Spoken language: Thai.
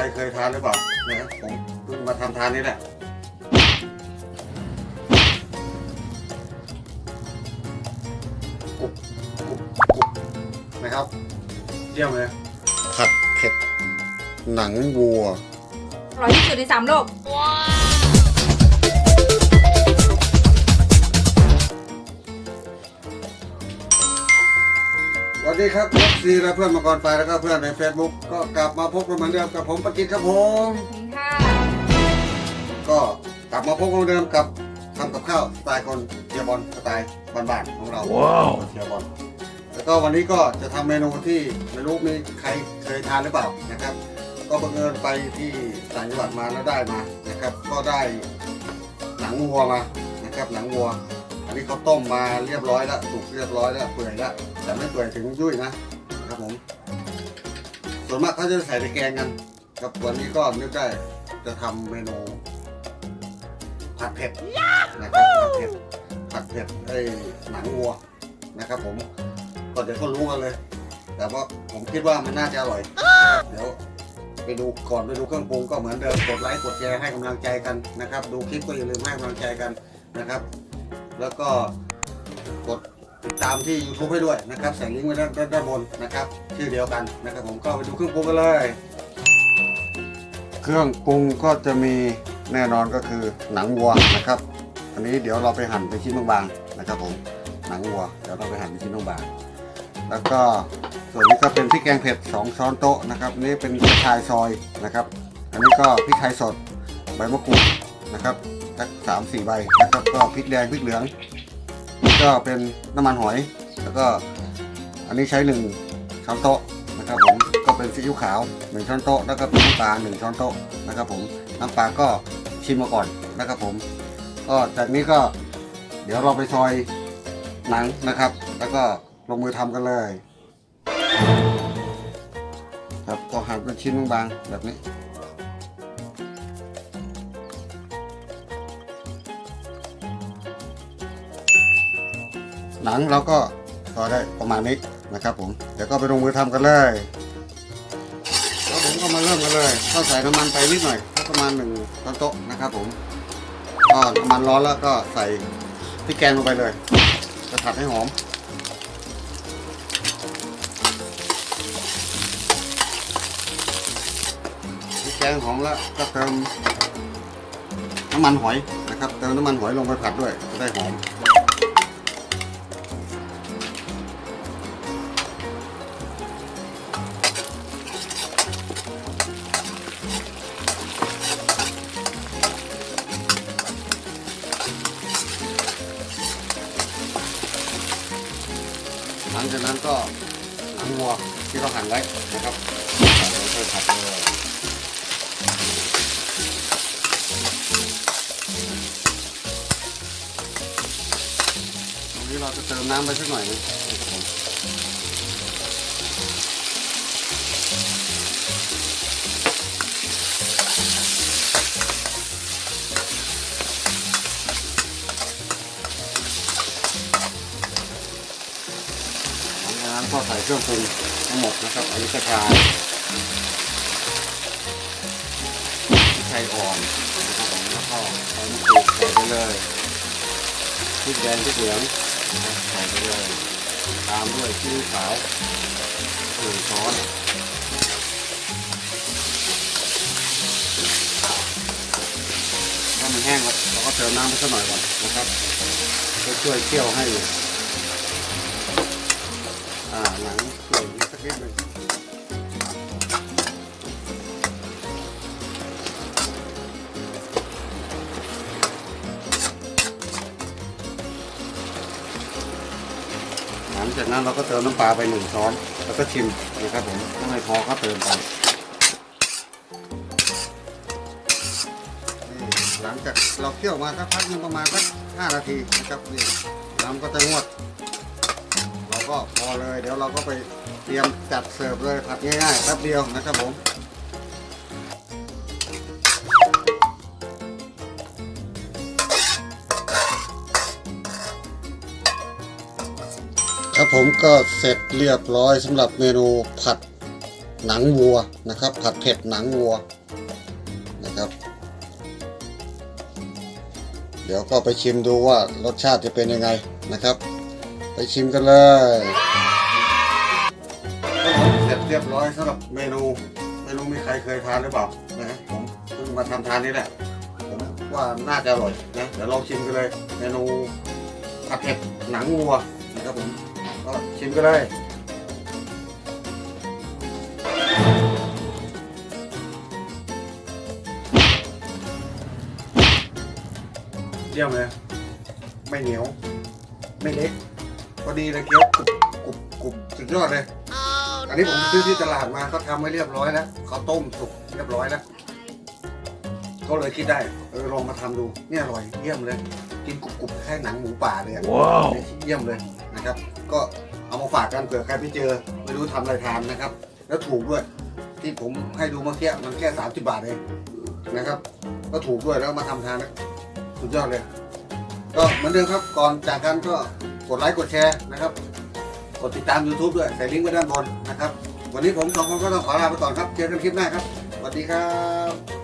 รเคยทานหรือเปล่านะผมเพิ่งมาทำทานนี่แหละกรุบกรุบกรุบนะครับเยี่ยมเลยผัดเผ็ด หนังวัว อร่อยที่สุดในสามโลกสวั สดีครับเอฟซีและเพื่อนมังกรไฟแล้วก็เพื่อนใน Facebook ก็กลับมาพบกันเหมือนเดิมกับผมปกิจครับผมค่ะ ก็กลับมาพบกันเหมือนเดิมกับทำกับข้าวสไตล์คนเชียร์บอลสไตล์บ้านๆของเราคนเชียร์บอลแล้วก็วันนี้ก็จะทำเมนูที่ไม่รู้มีใครเคยทานหรือเปล่านะครับ ก็บังเอิญไปที่ต่างจังหวัดมาแล้วได้มานะครับ ก็ได้หนังวัวมานะครับหนังวัว อันนี้เขาต้มมาเรียบร้อยแล้วสุกเรียบร้อยแล้วเปื่อยแล้วแต่ไม่เปื่อยถึงยุ่ยนะนะครับผม ส่วนมากเขาจะใส่ในแกงกัน ครับวันนี้ก็นึกได้จะทำเมนูผัดเผ็ดนะครับผัดเผ็ดผัดเผ็ดไอ้หนังวัวนะครับ ผมก็เดี๋ยวก็รู้กันเลย แต่ว่าผมคิดว่ามันน่าจะอร่อย เดี๋ยวไปดูก่อนไปดูเครื่องปรุงก็เหมือนเดิมกดไลค์กดแชร์ให้กำลังใจกันนะครับ ดูคลิปก็อย่าลืมให้กำลังใจกันนะครับ แล้วก็กดติดตามที่ YouTube ให้ด้วยนะครับใส่ลิงก์ไว้ด้านด้านบนนะครับ ชื่อเดียวกันนะครับ ผมก็ไปดูเครื่องปรุงกันเลย เครื่องปรุงก็จะมีแน่นอนก็คือหนังวัวนะครับ อันนี้เดี๋ยวเราไปหั่นเป็นชิ้นบางๆนะครับ ผมหนังวัวเดี๋ยวเราไปหั่นเป็นชิ้นบางๆแล้วก็ส่วนนี้ก็เป็นพริกแกงเผ็ด2ช้อนโต๊ะนะครับนี่เป็นกระชายซอยนะครับ อันนี้ก็พริกไทยสดใบมะกรูดนะครับ สักสามสี่ใบนะครับก็พริกแดงพริกเหลืองนี่ก็เป็นน้ำมันหอย แล้วก็อันนี้ใช้หนึ่งช้อนโต๊ะนะครับผมก็เป็นซีอิ๊วขาวหนึ่งช้อนโต๊ะแล้วก็เป็นน้ำปลาหนึ่งช้อนโต๊ะนะครับผมน้ำปลาก็ชิมมาก่อนนะครับผม ก็จากนี้ก็เดี๋ยวเราไปซอยหนังนะครับ แล้วก็ลงมือทำกันเลย ครับก็หั่นเป็นชิ้นบางๆแบบนี้ หนังเราก็ซอได้ประมาณนี้นะครับผมเดี๋ยวก็ไปลงมือทำกันเลยแล้วผมก็มาเริ่มกันเลยก็ใส่น้ำมันไปนิดหน่อยประมาณหนึ่งช้อนโต๊ะนะครับผมก็น้ำมันร้อนแล้วก็ใส่พริกแกงลงไปเลยจะผัดให้หอมพริกแกงหอมแล้วก็เติมน้ำมันหอยนะครับเติมน้ำมันหอยลงไปผัดด้วยจะได้หอม หลังจากนั้นก็หนังวัวที่เราหั่นไว้นะครับเราค่อยผัดเลยตรงนี้เราจะเติมน้ำไปสักหน่อยนึง ก็ใส่เครื่องปรุงทั้งหมดนะครับ อันนี้กระชายพริกไทยอ่อนนะครับแล้วก็ใส่มะกรูดใส่ไปเลยพริกแดงพริกเหลืองใส่ไปเลย ตามด้วยซีอิ๊วขาวหนึ่งช้อนถ้ามันแห้งแล้วเราก็เติมน้ำไปสักหน่อยก่อนนะครับเพื่อช่วยเคี่ยวให้ หนังเปื่อนสักนิดหนึ่งหลังจากนั้นเราก็เติมน้ำปลาไปหนึ่งช้อน แล้วก็ชิมนะครับผมถ้าไม่พอก็เติมไปหลังจากเราเคี่ยวมาสักพักนึงประมาณสักห้านาทีนะครับนี่น้ำก็จะงวด ก็พอเลย เดี๋ยวเราก็ไปเตรียมจัดเสิร์ฟเลยผัดง่ายๆแป๊บเดียวนะครับผมครับผมก็เสร็จเรียบร้อยสำหรับเมนูผัดหนังวัวนะครับ ผัดเผ็ดหนังวัวนะครับ เดี๋ยวก็ไปชิมดูว่ารสชาติจะเป็นยังไงนะครับ ชิมกันเลยเสร็จเรียบร้อยสำหรับเมนูไม่รู้มีใครเคยทานหรือเปล่านะผมเพิ่งมาทำทานนี่แหละผมว่าน่าจะอร่อยนะเดี๋ยวลองชิมกันเลย เมนูผัดเผ็ดหนังวัวนะครับผมก็ชิมกันเลยเยี่ยมเลยไม่เหนียว ไม่เล็ก พอดีเลยเคี้ยวกรุบกรุบกรุบสุดยอดเลย อันนี้ผมซื้อที่ตลาดมาเขาทำไว้เรียบร้อยแล้วเขาต้มสุกเรียบร้อยแล้วก็เลยคิดได้เออลองมาทำดูเนี่ยอร่อยเยี่ยมเลย กินกรุบกรุบแค่หนังหมูป่าเลยอะว้าวเยี่ยมเลยนะครับ ก็เอามาฝากกันเผื่อใครไม่เจอไม่รู้ทำอะไรทานนะครับ แล้วถูกด้วย ที่ผมให้ดูเมื่อกี้มันแค่สามสิบบาทเองนะครับ ก็ถูกด้วยแล้วมาทำทานนะสุดยอดเลย ก็เหมือนเดิมครับก่อนจากกันก็ กดไลค์กดแชร์นะครับ กดติดตาม YouTube ด้วย ใส่ลิงก์ไว้ด้านบนนะครับ วันนี้ผมสองคนก็ต้องขอลาไปก่อนครับ เจอกันคลิปหน้าครับ สวัสดีครับ